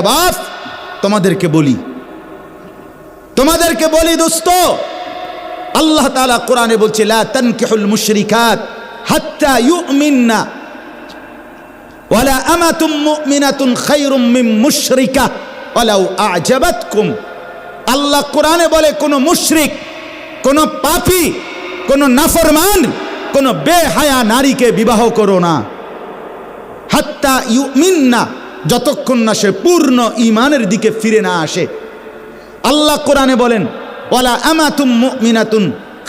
বাপ, তোমাদেরকে বলি। তোমাদেরকে বলি দোস্ত, আল্লাহ তাআলা কোরআনে বলছে মুশরিকাত ওয়ালা মুশরিকা ওয়ালাউ আল্লাহ কোরআনে বলে, কোন মুশরিক, কোন পাপী, কোন নাফরমান, কোন বেহায়া নারীকে বিবাহ করো না। হাত্তা ইউমিন্না যতক্ষণ না সে পূর্ণ ইমানের দিকে ফিরে না আসে। আল্লাহ কোরআনে বলেন, ওয়ালা আমাতুম মিনাতুন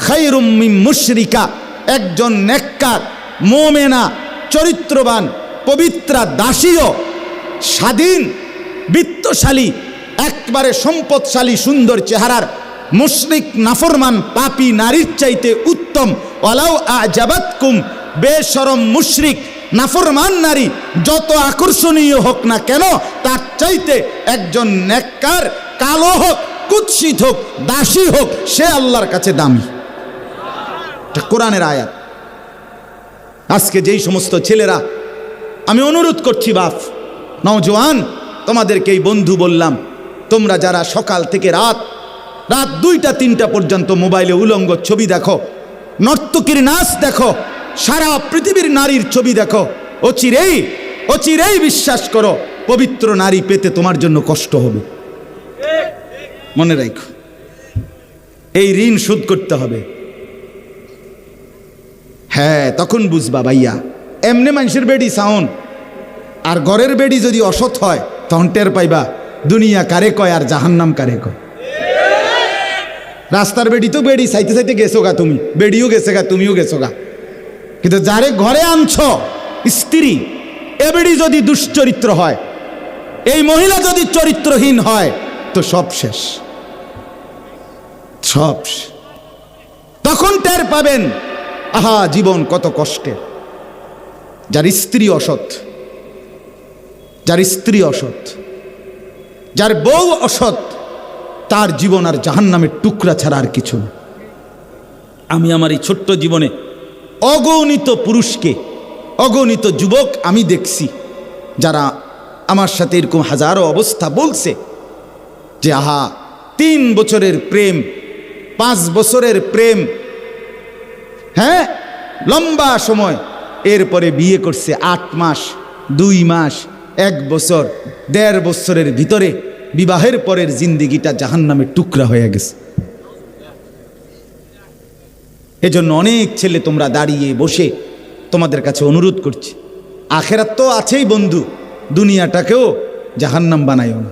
খায়রুম মিন মুশরিকা। একজন নেককার, মোমেনা, চরিত্রবান, পবিত্রা, দাসীও, স্বাধীন, বিত্তশালী, একবারে সম্পদশালী, সুন্দর চেহারার মুশরিক, নাফরমান, পাপী, নারীর চাইতে উত্তম। ওয়ালাউ আজাবাতকুম, বেশরম মুশরিক। নাফরমান নারী, যত আকর্ষণীয় হোক না কেন, তার চাইতে একজন নেককার, কালো হোক, কুৎসিত হোক, দাসী হোক, সে আল্লাহর কাছে দামি। কোরআনের আয়াত। আজকে যেই সমস্ত ছেলেরা, আমি অনুরোধ করছি বাপ, নওজোয়ান, তোমাদেরকে এই বন্ধু বললাম, তোমরা যারা সকাল থেকে রাত রাত দুইটা তিনটা পর্যন্ত মোবাইলে উলঙ্গ ছবি দেখো, নর্তকীর নাচ দেখো সারা পৃথিবীর নারীর ছবি দেখো। অচিরেই অচিরেই বিশ্বাস করো, পবিত্র নারী পেতে তোমার জন্য কষ্ট হবে। মনে রাখো, এই ঋণ শোধ করতে হবে। হ্যাঁ তখন বুঝবা ভাইয়া, এমনি মানুষের বেডি সাউন আর ঘরের বেডি যদি অসৎ হয়, তখন টের পাইবা, দুনিয়া কারে কয় আর জাহান্নাম কারে কয়। রাস্তার বেডি তো বেডি, সাইতে সাইতে গেছো গা তুমি, বেডিও গেছে গা, তুমিও গেছো গা। কিন্তু যারে ঘরে আনছ, স্ত্রী এ বেডি যদি দুশ্চরিত্র হয়, এই মহিলা যদি চরিত্রহীন হয়, তো সব শেষ। সব তখন টের পাবেন, আহা, জীবন কত কষ্টের। যার স্ত্রী অসৎ, যার স্ত্রী অসৎ, যার বউ অসৎ, তার জীবন আর জাহান্নামের টুকরা ছাড়া আর কিছু আমি আমার এই ছোট্ট জীবনে অগণিত পুরুষকে, অগণিত যুবক আমি দেখছি, যারা আমার সাথে এরকম হাজারো অবস্থা বলছে যে, আহা, তিন বছরের প্রেম, পাঁচ বছরের প্রেম হ্যাঁ? লম্বা সময়, এরপরে বিয়ে করছে আট মাস, দুই মাস, এক বছর, দেড় বছরের ভিতরে বিবাহের পরের জিন্দিগিটা জাহান্নামের টুকরা হয়ে গেছে। এজন্য অনেক ছেলে তোমরা দাঁড়িয়ে বসে তোমাদের কাছে অনুরোধ করছি। আখেরাত তো আছেই বন্ধু, দুনিয়াটাকেও জাহান্নাম বানাইও না।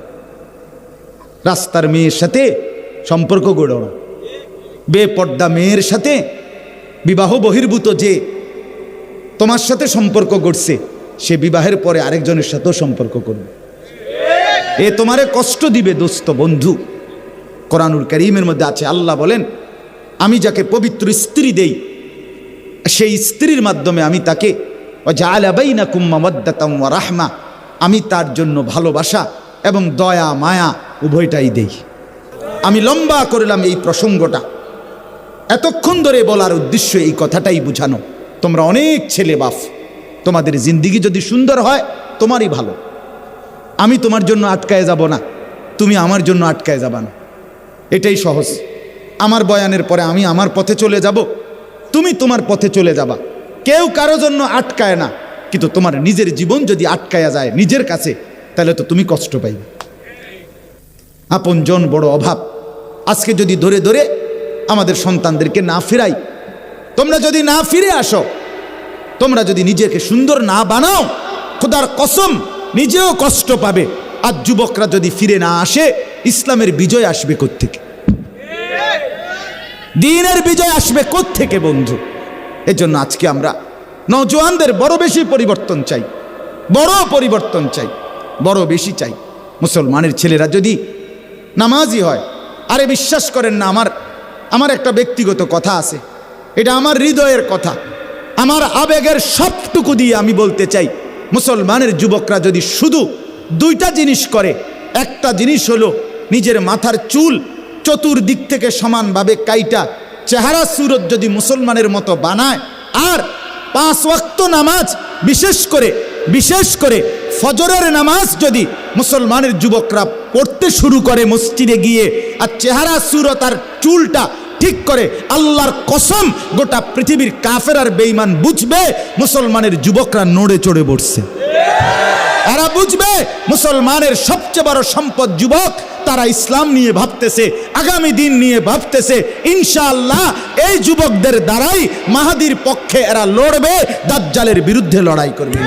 রাস্তার মেয়ের সাথে সম্পর্ক গড়ো না বেপর্দা মেয়ের সাথে বিবাহ বহির্ভূত যে তোমার সাথে সম্পর্ক গড়ছে, সে বিবাহের পরে আরেকজনের সাথেও সম্পর্ক করবে। এ তোমারে কষ্ট দিবে দোস্ত বন্ধু। কোরআনুল করিমের মধ্যে আছে, আল্লাহ বলেন আমি যাকে পবিত্র স্ত্রী দেই, সেই স্ত্রীর মাধ্যমে আমি তাকে জালাবাইনা ওয়া রাহমা, আমি তার জন্য ভালোবাসা এবং দয়া, মায়া উভয়টাই দেই। আমি লম্বা করলাম এই প্রসঙ্গটা। এতক্ষণ ধরে বলার উদ্দেশ্য এই কথাটাই বুঝানো। তোমরা অনেক ছেলে বাপ, তোমাদের জিন্দিগি যদি সুন্দর হয়, তোমারই ভালো। আমি তোমার জন্য আটকায় যাব না, তুমি আমার জন্য আটকায় যাবা না। এটাই সহজ। আমার বয়ানের পরে আমি আমার পথে চলে যাব? তুমি তোমার পথে চলে যাবা। কেউ কারও জন্য আটকায় না। কিন্তু তোমার নিজের জীবন যদি আটকায়া যায় নিজের কাছে, তাহলে তো তুমি কষ্ট পাইবে। আপনজন বড় অভাব। আজকে যদি ধরে ধরে আমাদের সন্তানদেরকে না ফেরাই, তোমরা যদি না ফিরে আসো, তোমরা যদি নিজেকে সুন্দর না বানাও, খোদার কসম নিজেও কষ্ট পাবে। আর যুবকরা যদি ফিরে না আসে, ইসলামের বিজয় আসবে কোত্থেকে? দিনের বিজয় আসবে কোত্থেকে, বন্ধু? এজন্য আজকে আমরা নজওয়ানদের বড় বেশি পরিবর্তন চাই, বড় পরিবর্তন চাই, বড় বেশি চাই। মুসলমানের ছেলেরা যদি নামাজি হয়, আরে বিশ্বাস করেন না, আমার আমার একটা ব্যক্তিগত কথা আছে। এটা আমার হৃদয়ের কথা। আমার আবেগের সবটুকু দিয়ে আমি বলতে চাই, মুসলমানের যুবকরা যদি শুধু দুইটা জিনিস করে, একটা জিনিস হলো নিজের মাথার চুল চতুর্দিক থেকে সমানভাবে কাইটা চেহারা সুরত যদি মুসলমানের মতো বানায়, আর পাঁচ ওয়াক্ত নামাজ বিশেষ করে বিশেষ করে ফজরের নামাজ যদি মুসলমানের যুবকরা পড়তে শুরু করে মসজিদে গিয়ে, আর চেহারা সুরত আর চুলটা ঠিক করে আল্লাহর কসম গোটা পৃথিবীর কাফের আর বেইমান বুঝবে, মুসলমানের যুবকরা নড়ে চড়ে বসছে। এরা বুঝবে মুসলমানের সবচেয়ে বড় সম্পদ যুবক তারা ইসলাম নিয়ে ভাবতেছে, আগামী দিন নিয়ে ভাবতেছে। ইনশাআল্লাহ এই যুবকদের দ্বারাই মাহাদির পক্ষে এরা লড়বে, দাজ্জালের বিরুদ্ধে লড়াই করবে